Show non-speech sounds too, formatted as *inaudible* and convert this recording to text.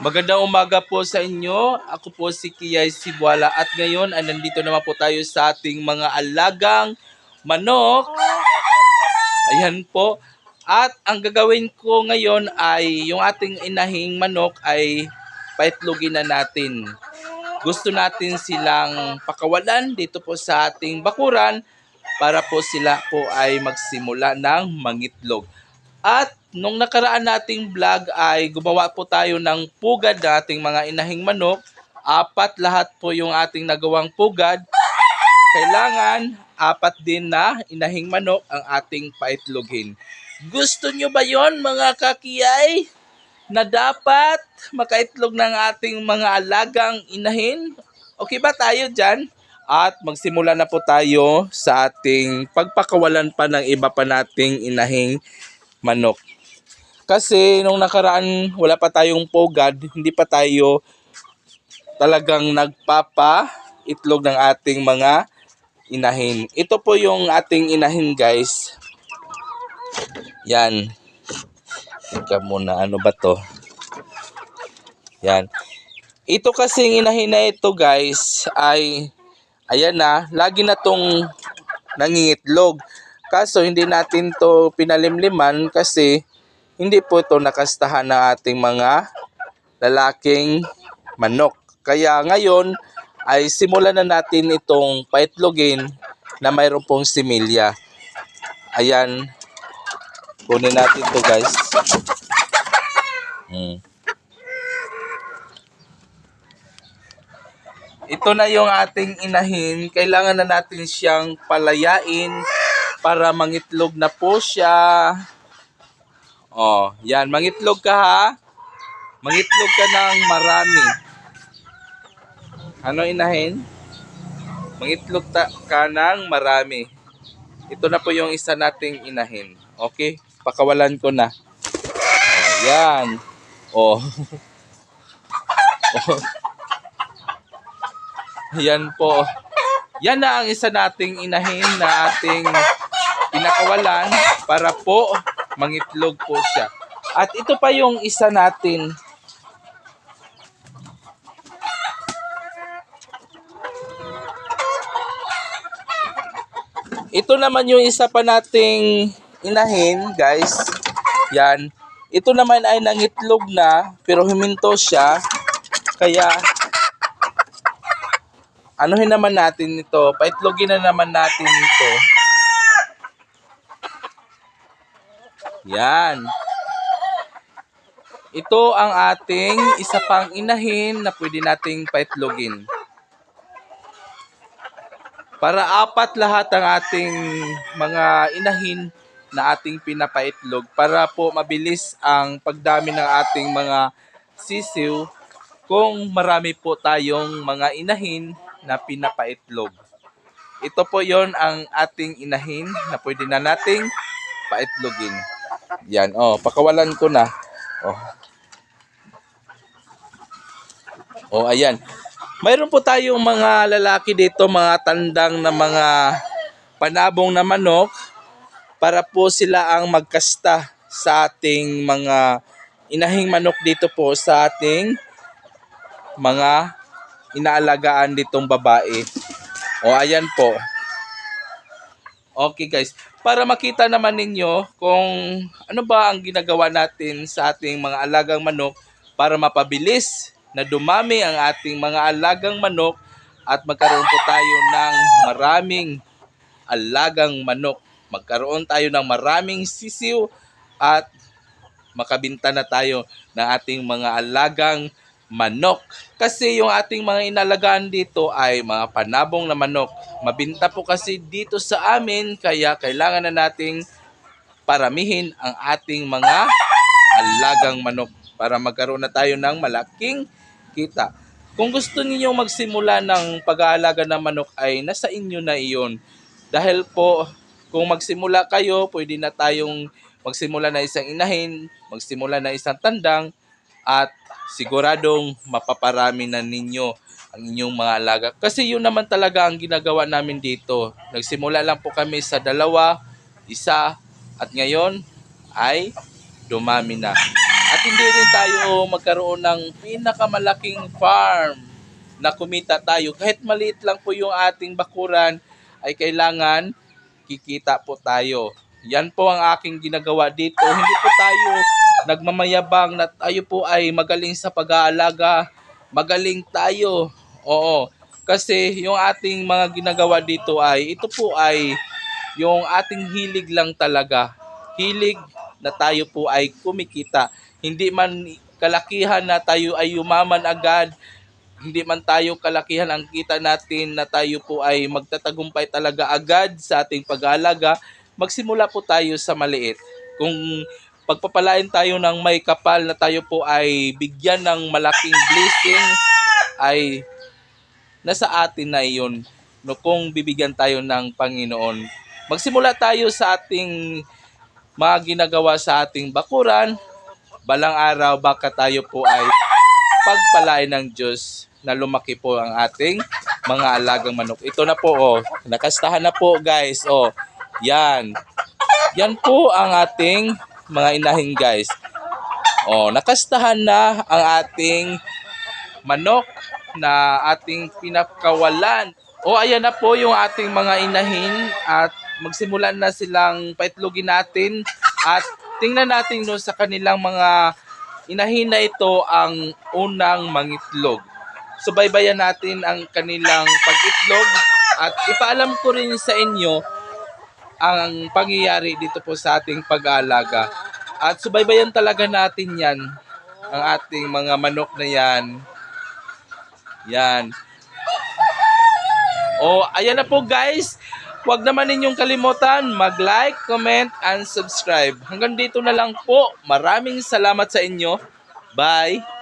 Magandang umaga po sa inyo. Ako po si Kiyay Sibuala at ngayon ay nandito naman po tayo sa ating mga alagang manok. Ayan po. At ang gagawin ko ngayon ay yung ating inahing manok ay paitlogin na natin. Gusto natin silang pakawalan dito po sa ating bakuran para po sila po ay magsimula ng mangitlog. At nung nakaraan nating vlog ay gumawa po tayo ng pugad ng ating mga inahing manok. Apat lahat po yung ating nagawang pugad. Kailangan apat din na inahing manok ang ating paitlogin. Gusto nyo ba yon mga kakiyay? Na dapat makaitlog ng ating mga alagang inahin? Okay ba tayo dyan? At magsimula na po tayo sa ating pagpakawalan pa ng iba pa nating inahing manok. Kasi nung nakaraan wala pa tayong pogad, hindi pa tayo talagang nagpapa itlog ng ating mga inahin. Ito po yung ating inahin guys. Yan. Teka muna, ano ba to? Yan. Ito kasing inahin na ito guys ay ayan na, lagi na tong nangingitlog. Kaso hindi natin to pinalimliman kasi hindi po ito nakastahan ng ating mga lalaking manok. Kaya ngayon ay simulan na natin itong paitlogin na mayroon pong similya. Ayan. Kunin natin to guys. Hmm. Ito na yung ating inahin. Kailangan na natin siyang palayain para mangitlog na po siya. Oh, yan. Mangitlog ka ha. Mangitlog ka ng marami. Ano inahin? Mangitlog ta- ka ng marami. Ito na po yung isa nating inahin. Okay? Pakawalan ko na. Oh, yan. Oh. *laughs* oh. Yan po. Yan na ang isa nating inahin na ating pinakawalan para po mangitlog po siya. At ito pa yung isa natin. Ito naman yung isa pa nating inahin, guys. Yan. Ito naman ay nangitlog na, pero huminto siya. Kaya, anuhin naman natin ito. Paitlogin na naman natin ito. Yan. Ito ang ating isa pang inahin na pwede nating paitlogin. Para apat lahat ang ating mga inahin na ating pinapaitlog para po mabilis ang pagdami ng ating mga sisiw kung marami po tayong mga inahin na pinapaitlog. Ito po yon ang ating inahin na pwede na nating paitlogin. Yan, oh, pakawalan ko na. Oh. Oh, ayan. Mayroon po tayong mga lalaki dito, mga tandang na mga panabong na manok para po sila ang magkasta sa ating mga inahing manok dito po sa ating mga inaalagaan ditong babae. O ayan po. Okay guys, para makita naman ninyo kung ano ba ang ginagawa natin sa ating mga alagang manok para mapabilis na dumami ang ating mga alagang manok at magkaroon po tayo ng maraming alagang manok. Magkaroon tayo ng maraming sisiw at makabinta na tayo ng ating mga alagang manok. Kasi yung ating mga inalagaan dito ay mga panabong na manok. Mabinta po kasi dito sa amin kaya kailangan na nating paramihin ang ating mga alagang manok para magkaroon na tayo ng malaking kita. Kung gusto niyo magsimula ng pag-aalaga ng manok ay nasa inyo na iyon. Dahil po kung magsimula kayo, pwede na tayong magsimula na isang inahin, magsimula na isang tandang at siguradong mapaparami na ninyo ang inyong mga alaga. Kasi yun naman talaga ang ginagawa namin dito. Nagsimula lang po kami sa dalawa, isa, at ngayon ay dumami na. At hindi rin tayo magkaroon ng pinakamalaking farm na kumita tayo. Kahit maliit lang po yung ating bakuran, ay kailangan kikita po tayo. Yan po ang aking ginagawa dito. Hindi po tayo nagmamayabang na tayo po ay magaling sa pag-aalaga. Magaling tayo. Oo. Kasi yung ating mga ginagawa dito ay, ito po ay yung ating hilig lang talaga. Hilig na tayo po ay kumikita. Hindi man kalakihan na tayo ay yumaman agad. Hindi man tayo kalakihan ang kita natin na tayo po ay magtatagumpay talaga agad sa ating pag-aalaga. Magsimula po tayo sa maliit. Kung pagpapalain tayo ng may kapal na tayo po ay bigyan ng malaking blessing ay nasa atin na iyon no kung bibigyan tayo ng Panginoon. Magsimula tayo sa ating mga ginagawa sa ating bakuran. Balang araw baka tayo po ay pagpalain ng Diyos na lumaki po ang ating mga alagang manok. Ito na po oh, nakastahan na po guys. Oh, yan. Yan po ang ating mga inahin guys. Oh, nakastahan na ang ating manok na ating pinakawalan. O ayan na po yung ating mga inahin at magsimulan na silang paitlogin natin at tingnan natin no sa kanilang mga inahin na ito ang unang mangitlog. Subaybayan natin ang kanilang pag-itlog at ipaalam ko rin sa inyo ang pangyayari dito po sa ating pag-aalaga. At subaybayan talaga natin yan, ang ating mga manok na yan. Yan. O, ayan na po guys. Huwag naman ninyong kalimutan mag-like, comment, and subscribe. Hanggang dito na lang po. Maraming salamat sa inyo. Bye!